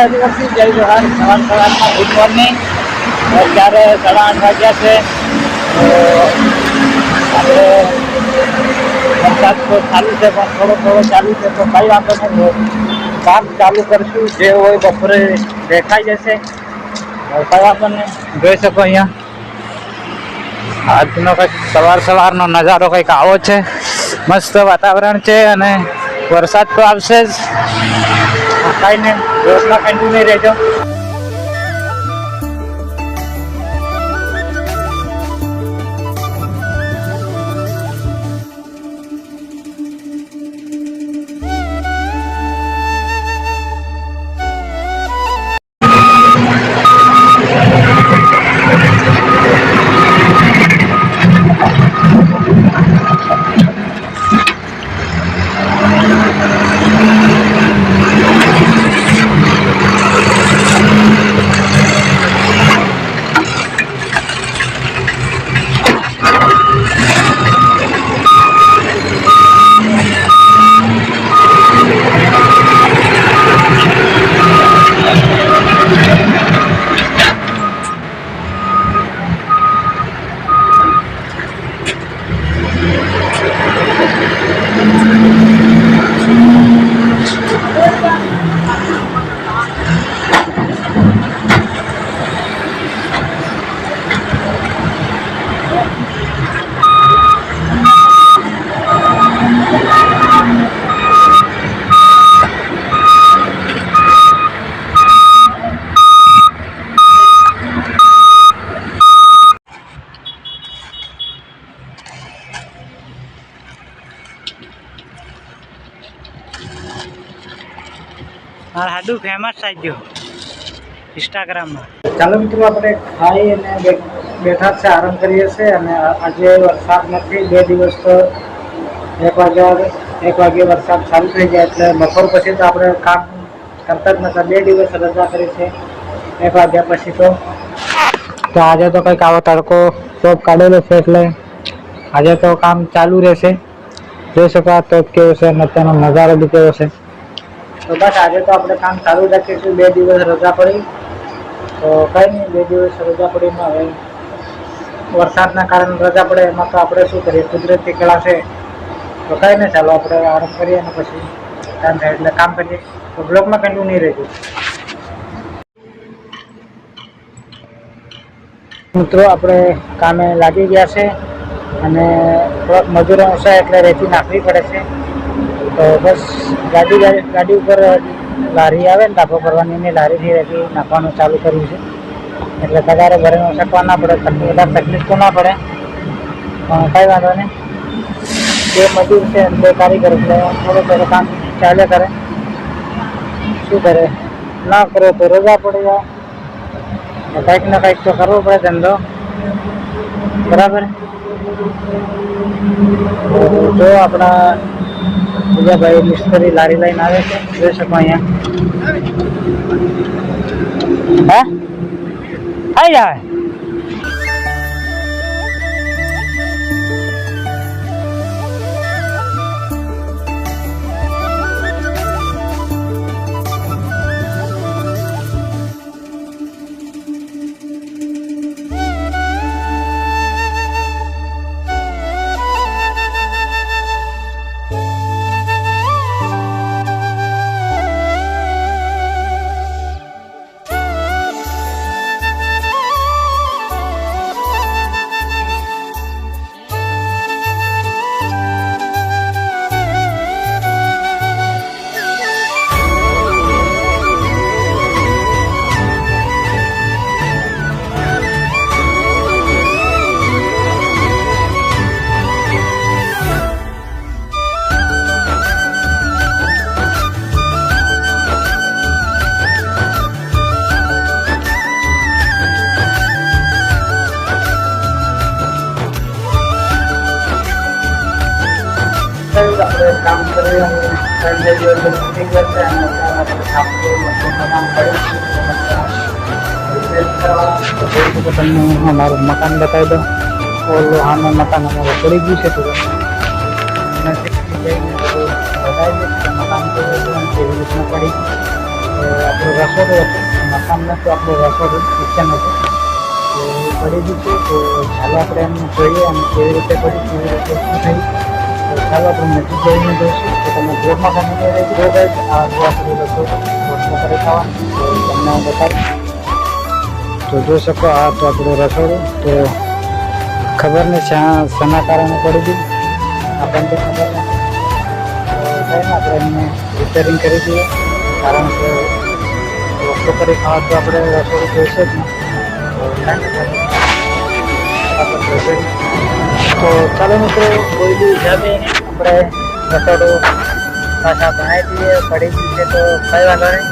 જય આદિવાસી જય જોહાર સવાર સવારમાં ગુડ મોર્નિંગ અત્યારે સાડા આઠ વાગ્યા છે આપણે વરસાદ તો ચાલુ છે પણ થોડો થોડો ચાલુ છે. તો કંઈ વાંધો નહીં કામ ચાલુ કરશું જે હોય બપોરે દેખાઈ જશે કંઈ વાંધો નહીં જોઈ શકો અહીંયા આજનો કંઈક સવાર સવારનો નજારો કંઈક આવો છે મસ્ત વાતાવરણ છે અને વરસાદ તો આવશે જ કાંઈ નહીં રોજમાં કન્ટિન્યુ રહેજો. હાડું ફેમસ થઈ ગયું. ઇન્સ્ટાગ્રામમાં ચાલો મિત્રો, આપણે ખાઈ અને બેઠા છે, આરામ કરીએ છીએ અને આજે વરસાદ નથી, બે દિવસ તો એક વાગ્યા એક વાગે વરસાદ ચાલુ થઈ જાય એટલે બપોર પછી તો આપણે કામ કરતા જ નતા. બે દિવસ રજા કરી છે, એક વાગ્યા પછી તો. તો આજે તો કંઈક આવો તડકો ટોપ કાઢેલો છે એટલે આજે તો કામ ચાલુ રહેશે. જોઈ શકો આ ટોપ કેવો છે અને તેનો નજારો બી કેવો છે. તો બસ આજે તો આપણે કામ ચાલુ રાખીશું બે દિવસ રજા પડી. તો કંઈ નહીં, બે દિવસ રજા પડીમાં હવે વરસાદના કારણે રજા પડે. એમાં તો આપણે શું કરીએ? કુદરતી કળા છે. તો કંઈ નહીં, ચાલો આપણે આરામ કરીએ અને પછી ટાઈમ થાય. એટલે કામ કરીએ. તો બ્લોકમાં કંઈ નહીં રહેજો. મિત્રો, આપણે કામે લાગી ગયા છે અને થોડાક મજૂરો હશે એટલે રેતી નાખવી પડે છે. તો બસ ગાડી ગાડી ઉપર લારી આવે ને ટાંકો ભરવાની એની લારીથી રેતી નાખવાનું ચાલુ કર્યું છે. એટલે તગારે ભરીને શકવા ના પડે, તકલીફ, વધારે તકલીફ તો ના પડે. પણ કાંઈ વાંધો નહીં. બે મજૂર છે બે કારીગર, એટલે થોડું થોડું કામ ચાલ્યા કરે. શું કરે? ના કરે તો રોજા પડી જાય. કંઈક ને કંઈક તો કરવો પડે ધંધો. બરાબર? જો આપણા બીજા ભાઈ મિસ્ત્રી લારી લઈને આવે છે. જોઈ શકો અહીંયા. હે? આવી જાય. કામ કર્યું તો તમને હું અમારું મકાન બતાવી દઉં ઓલું આનું મકાન અમારું પડી ગયું છે તો નજીકથી જઈને બધું બતાવી દઈશ કે મકાન કેવું હતું અને કેવી રીતના પડી આપણું રસોડું હતું મકાન નતું આપણું રસોડું કિચન હતું તો એ પડી ગયું છે તો ચાલો આપણે એમ જોઈએ અને કેવી રીતે પડી કેવી રીતે શું થઈ તો ચાલો આપણે નજીક જઈને જોઈશું. તો તમે બ્લોગમાં કમી રહી જો ગઈ આ જો આપણું રસોડું રોટલો કરી ખાવાનું. તો તમને હું બતાવું તો જોઈ શકો આ તો આપણું રસોડું. તો ખબર નહીં શા શાના કારણે પડી ગયું. આપણને તો ખબર નથી તો કંઈ ના આપણે એમને રિપેરિંગ કરી દઈએ કારણ કે વસ્તુ કરી ખાવા તો આપણે રસોડું જોઈશે જ ને તો તો ચાલો મિત્રો, કોઈ બી હિસાબે આપણે રસોડું પાછા ભણાવી દઈએ પડી ગયું છે તો કંઈ વાંધો નહીં.